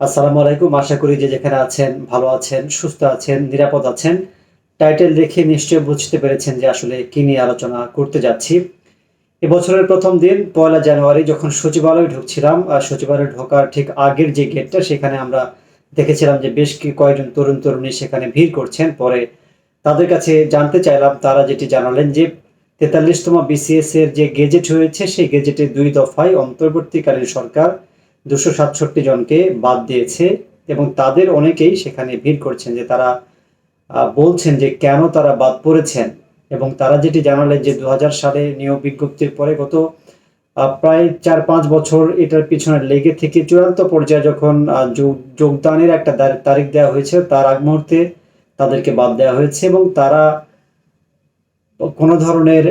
আসসালামু আলাইকুম। আশা করি যে যেখানে আছেন, ভালো আছেন, সুস্থ আছেন, নিরাপদ আছেন। টাইটেল দেখে নিশ্চয়ই বুঝতে পেরেছেন যে আসলে কি নিয়ে আলোচনা করতে যাচ্ছি। এবছরের প্রথম দিন, পয়লা জানুয়ারি, যখন সচিবালয়ে ঢুকছিলাম আর সচিবালয়ে ঢোকার ঠিক আগের যে গেটটা সেখানে আমরা দেখেছিলাম যে বেশ কি কয়েকজন তরুণ, তরুণী সেখানে ভিড় করছেন। পরে তাদের কাছে জানতে চাইলাম, তারা যেটি জানালেন যে তেতাল্লিশতম বিসিএস এর যে গেজেট হয়েছে, সেই গেজেটে দুই দফায় অন্তর্বর্তীকালীন সরকার দুশো সাতষট্টি জনকে বাদ দিয়েছে এবং তাদের অনেকেই সেখানে ভিড় করছেন যে তারা বলছেন যে কেন তারা বাদ পড়েছেন এবং তারা যেটি জানালেন যে দু হাজার সালে নিয়োগ বিজ্ঞপ্তির পরে গত প্রায় চার পাঁচ বছর এটার পিছনে লেগে থেকে চূড়ান্ত পর্যায়ে যখন যোগ- যোগদানের একটা তারিখ দেওয়া হয়েছে তার আগ মুহূর্তে তাদেরকে বাদ দেওয়া হয়েছে এবং তারা কোনো ধরনের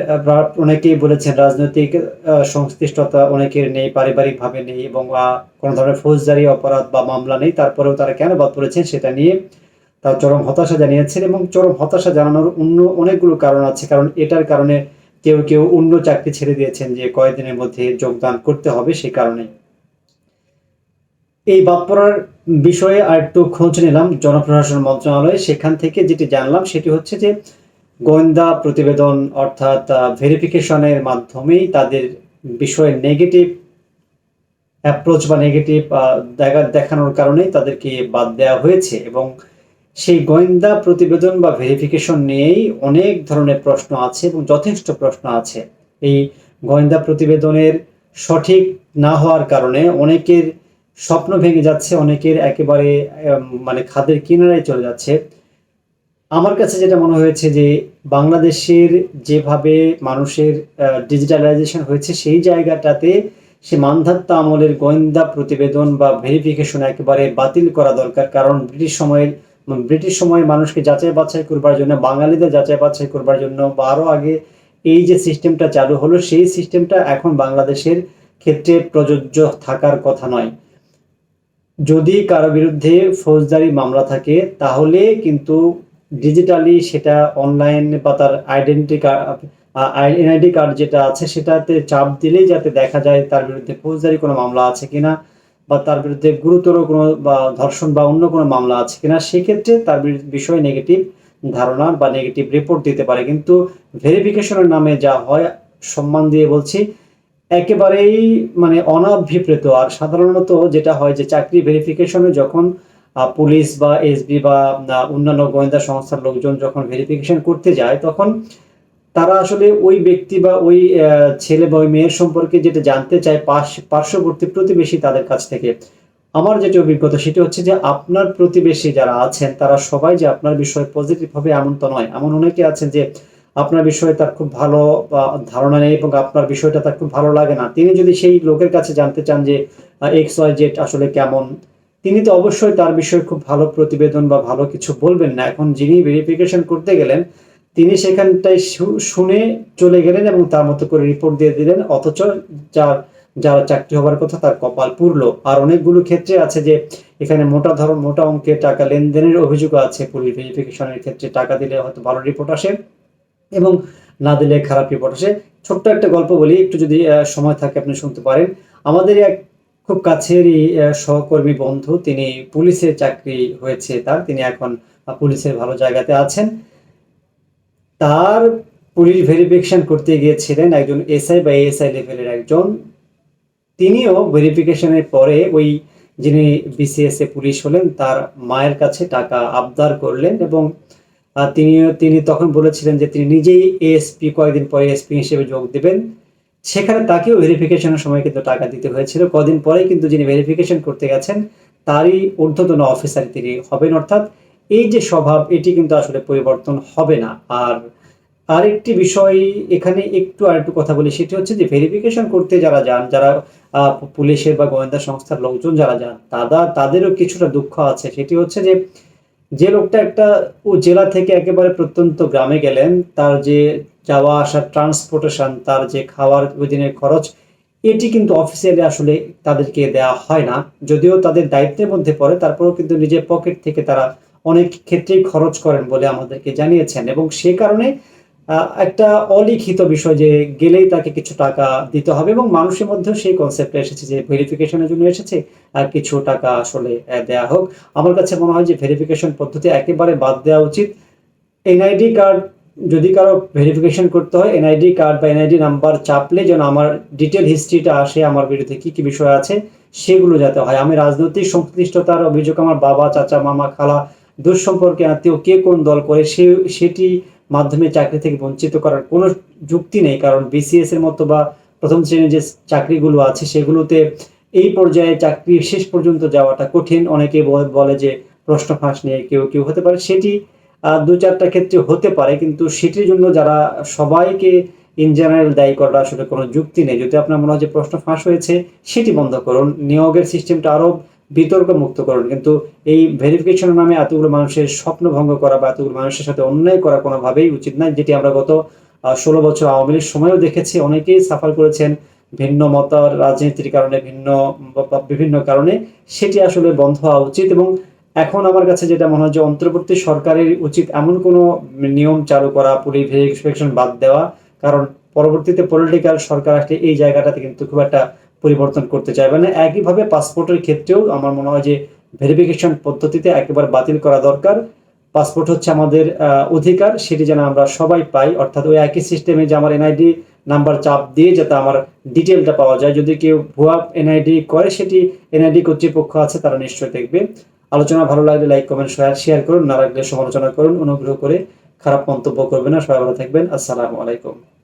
অনেকেই বলেছেন রাজনৈতিক সংশ্লিষ্টতা অনেকের নেই, পারিবারিকভাবে নেই এবং কোনো ধরনের ফৌজদারি, অপরাধ বা মামলা নেই। তারপরেও তারা কেন বাদ পড়েছেন সেটা নিয়ে তার চরম হতাশা জানিয়েছেন এবং চরম হতাশা জানানোর অন্য অনেকগুলো কারণ আছে। কারণ এটার কারণে কেউ কেউ অন্য চাকরি ছেড়ে দিয়েছেন যে কয়েকদিনের মধ্যে যোগদান করতে হবে সেই কারণে। এই বাদ পড়ার বিষয়ে আর একটু খোঁজ নিলাম জনপ্রশাসন মন্ত্রণালয়ে। সেখান থেকে যেটি জানলাম সেটি হচ্ছে যে গোয়েন্দা প্রতিবেদন অর্থাৎ ভেরিফিকেশনের মাধ্যমেই তাদের বিষয়ে নেগেটিভ অ্যাপ্রোচ বা নেগেটিভ দেখা, দেখানোর কারণেই তাদেরকে বাদ দেওয়া হয়েছে এবং সেই গোয়েন্দা প্রতিবেদন বা ভেরিফিকেশন নিয়েই অনেক ধরনের প্রশ্ন আছে এবং যথেষ্ট প্রশ্ন আছে। এই গোয়েন্দা প্রতিবেদনের সঠিক না হওয়ার কারণে অনেকের স্বপ্ন ভেঙে যাচ্ছে, অনেকের একেবারে মানে খাদের কিনারায় চলে যাচ্ছে। আমার কাছে যেটা মনে হয়েছে যে বাংলাদেশের যেভাবে মানুষের ডিজিটালাইজেশন হয়েছে, সেই জায়গাটাতে সে মান্ধাত্তা আমলের গোয়েন্দা প্রতিবেদন বা ভেরিফিকেশন একেবারে বাতিল করা দরকার। কারণ ব্রিটিশ সময়ের ব্রিটিশ সময়ে মানুষকে যাচাই বাছাই করবার জন্য, বাঙালিদের যাচাই বাছাই করবার জন্য বা আরও আগে এই যে সিস্টেমটা চালু হলো, সেই সিস্টেমটা এখন বাংলাদেশের ক্ষেত্রে প্রযোজ্য থাকার কথা নয়। যদি কারও বিরুদ্ধে ফৌজদারি মামলা থাকে, তাহলে কিন্তু ডিজিটালি সেটা অনলাইন বা তার আইডেন্টি কার্ড এনআইডি কার্ড যেটা আছে, সেটাতে চাপ দিলেই যাতে দেখা যায় তার বিরুদ্ধে ফৌজদারি কোনো মামলা আছে কিনা বা তার বিরুদ্ধে গুরুতর কোনো বা ধর্ষণ বা অন্য কোনো মামলা আছে কিনা, সেক্ষেত্রে তার বিষয়ে নেগেটিভ ধারণা বা নেগেটিভ রিপোর্ট দিতে পারে। কিন্তু ভেরিফিকেশনের নামে যা হয়, সম্মান দিয়ে বলছি, একেবারেই মানে অনাভিপ্রেত। আর সাধারণত যেটা হয় যে চাকরি ভেরিফিকেশনে যখন পুলিশ বা এসবি বা অন্যান্য গোয়েন্দা সংস্থার লোকজন যখন ভেরিফিকেশন করতে যায়, তখন তারা আসলে ওই ব্যক্তি বা ওই ছেলে বা ওই মেয়ের সম্পর্কে যেটা জানতে চায় পাশ, পার্শ্ববর্তী প্রতিবেশী তাদের কাছ থেকে। আমার যেটা অভিজ্ঞতা, সেটা হচ্ছে যে আপনার প্রতিবেশী যারা আছেন, তারা সবাই যে আপনার বিষয়ে পজিটিভ হবে এমন তো নয়। এমন অনেকে আছেন যে আপনার বিষয়ে তার খুব ভালো ধারণা নেই এবং আপনার বিষয়টা তার খুব ভালো লাগে না। তিনি যদি সেই লোকের কাছে জানতে চান যে এক্স ওয়াই জেড আসলে কেমন তিনি তো অবশ্যই তার বিষয়ে খুব ভালো প্রতিবেদন বা ভালো কিছু বলবেন না। এখন যিনি ভেরিফিকেশন করতে গেলেন, তিনি সেখানটায় শুনে চলে গেলেন এবং তার মতো করে রিপোর্ট দিয়ে দিলেন, অথচ যার যার চাকরি হবার কথা তার কপাল পুরলো। আর অনেকগুলো ক্ষেত্রে আছে যে, এখানে মোটা ধর, মোটা অঙ্কের টাকা লেনদেনের অভিযোগ আছে পুলিশ ভেরিফিকেশনের ক্ষেত্রে। টাকা দিলে হয়তো ভালো রিপোর্ট আসে এবং না দিলে খারাপ রিপোর্ট আসে। ছোট্ট একটা গল্প বলি, একটু যদি সময় থাকে আপনি শুনতে পারেন। আমাদের এক খুব কাছেরই সহকর্মী বন্ধু। তিনি পুলিশের চাকরি হয়েছে তার। তিনি এখন পুলিশের ভালো জায়গাতে আছেন। তার পুলিশ ভেরিফিকেশন করতে গিয়েছিলেন একজন এসআই বা এএসআই লেভেলের একজন। তিনিও ভেরিফিকেশনের পরে ওই যিনি বিসিএস এ পুলিশ হলেন, তার মায়ের কাছে টাকা আবদার করলেন এবং তিনি তিনি তখন বলেছিলেন যে তিনি নিজেই এএসপি কয়েকদিন পরে এসপি হিসেবে যোগ দেবেন। সেখানে তাকেও ভেরিফিকেশনের সময় কিন্তু টাকা দিতে হয়েছিল। কদিন পরে কিন্তু যিনি ভেরিফিকেশন করতে গেছেন, তারই ঊর্ধ্বতন অফিসার তিনি হবেন। অর্থাৎ এই যে স্বভাব, এটি কিন্তু আসলে পরিবর্তন হবে না। আর আরেকটি বিষয় এখানে একটু আর একটু কথা বলি, সেটি হচ্ছে যে ভেরিফিকেশন করতে যারা যান, যারা পুলিশের বা গোয়েন্দা সংস্থার লোকজন যারা যান তারা তাদেরও কিছুটা দুঃখ আছে। সেটি হচ্ছে যে যে লোকটা একটা ও জেলা থেকে একেবারে প্রত্যন্ত গ্রামে গেলেন, তার যে যাওয়া আসার ট্রান্সপোর্টেশন তার যে খাওয়ার ওই দিনের খরচ, এটি কিন্তু অফিসিয়ালি আসলে তাদেরকে দেওয়া হয় না। যদিও তাদের দায়িত্বের মধ্যে পড়ে, তারপরেও কিন্তু নিজের পকেট থেকে তারা অনেক ক্ষেত্রেই খরচ করেন বলে আমাদেরকে জানিয়েছেন। এবং সে কারণে একটা অলিখিত বিষয় যে গেলেই তাকে কিছু টাকা দিতে হবে এবং মানুষের মধ্যেও সেই কনসেপ্টটা এসেছে যে ভেরিফিকেশনের জন্য এসেছে আর কিছু টাকা আসলে দেয়া হোক। আমার কাছে মনে হয় যে ভেরিফিকেশন পদ্ধতি একেবারে বাদ দেওয়া উচিত। এনআইডি কার্ড যদি কারও ভেরিফিকেশন করতে হয় এনআইডি কার্ড বা এনআইডি নাম্বার চাপলে যেন আমার ডিটেল হিস্ট্রিটা আসে আমার বিরুদ্ধে কি কি বিষয় আছে, সেগুলো যাতে হয়। আমি রাজনৈতিক সংশ্লিষ্টতার অভিযোগ, আমার বাবা, চাচা, মামা, খালা দূর সম্পর্কে আত্মীয় কে কোন দল করে সে, সেটি মাধ্যমে চাকরি থেকে বঞ্চিত করার কোনো যুক্তি নেই, কারণ বিসিএস এর মতো বা প্রথম শ্রেণির যে চাকরিগুলো আছে সেগুলোতে এই পর্যায়ে চাকরি শেষ পর্যন্ত যাওয়াটা কঠিন। অনেকে বলে- যে প্রশ্ন ফাঁস নিয়ে কেউ কেউ হতে পারে, সেটি দু চারটা ক্ষেত্রে হতে পারে, কিন্তু সেটির জন্য যারা সবাইকে ইন জেনারেল দায়ী করার আসলে কোনো যুক্তি নেই। যদি আপনার মনে হয় যে প্রশ্ন ফাঁস হয়েছে, সেটি বন্ধ করুন। নিয়োগের সিস্টেমটা আরও বিতর্ক মুক্ত করুন কিন্তু এই ভেরিফিকেশনের নামে এতগুলো মানুষের স্বপ্ন ভঙ্গ করা বা এতগুলো মানুষের সাথে অন্যায় করা কোনোভাবেই উচিত নয়, যেটি আমরা গত ষোলো বছর আওয়ামী লীগ সময়ও দেখেছি। অনেকেই সাফার করেছেন ভিন্ন মত রাজনীতির কারণে, ভিন্ন বিভিন্ন কারণে। সেটি আসলে বন্ধ হওয়া উচিত এবং এখন আমার কাছে যেটা মনে হয় যে অন্তর্বর্তী সরকারের উচিত এমন কোনো নিয়ম চালু করা পুলিশ ভেরিফিকেশন বাদ দেওয়া। কারণ পরবর্তীতে পলিটিক্যাল সরকার আসলে এই জায়গাটাতে কিন্তু খুব একটা পরিবর্তন করতে চাইবে না একইভাবে পাসপোর্টের ক্ষেত্রেও আমার মনে হয় যে ভেরিফিকেশন পদ্ধতিতে একেবারে বাতিল করা দরকার। পাসপোর্ট হচ্ছে আমাদের অধিকার, সেটি যেন আমরা সবাই পাই। অর্থাৎ ওই একই সিস্টেমে যে আমার এনআইডি নাম্বার চাপ দিয়ে যাতে আমার ডিটেলটা পাওয়া যায়। যদি কেউ ভুয়া এনআইডি করে, সেটি এনআইডি কর্তৃপক্ষ আছে, তারা নিশ্চয়ই দেখবে। আলোচনা ভালো লাগলে লাইক কমেন্ট শেয়ার করুন। না লাগলে সমালোচনা করুন। অনুগ্রহ করে খারাপ মন্তব্য করবেন না। সবাই ভালো থাকবেন। আসসালামু আলাইকুম।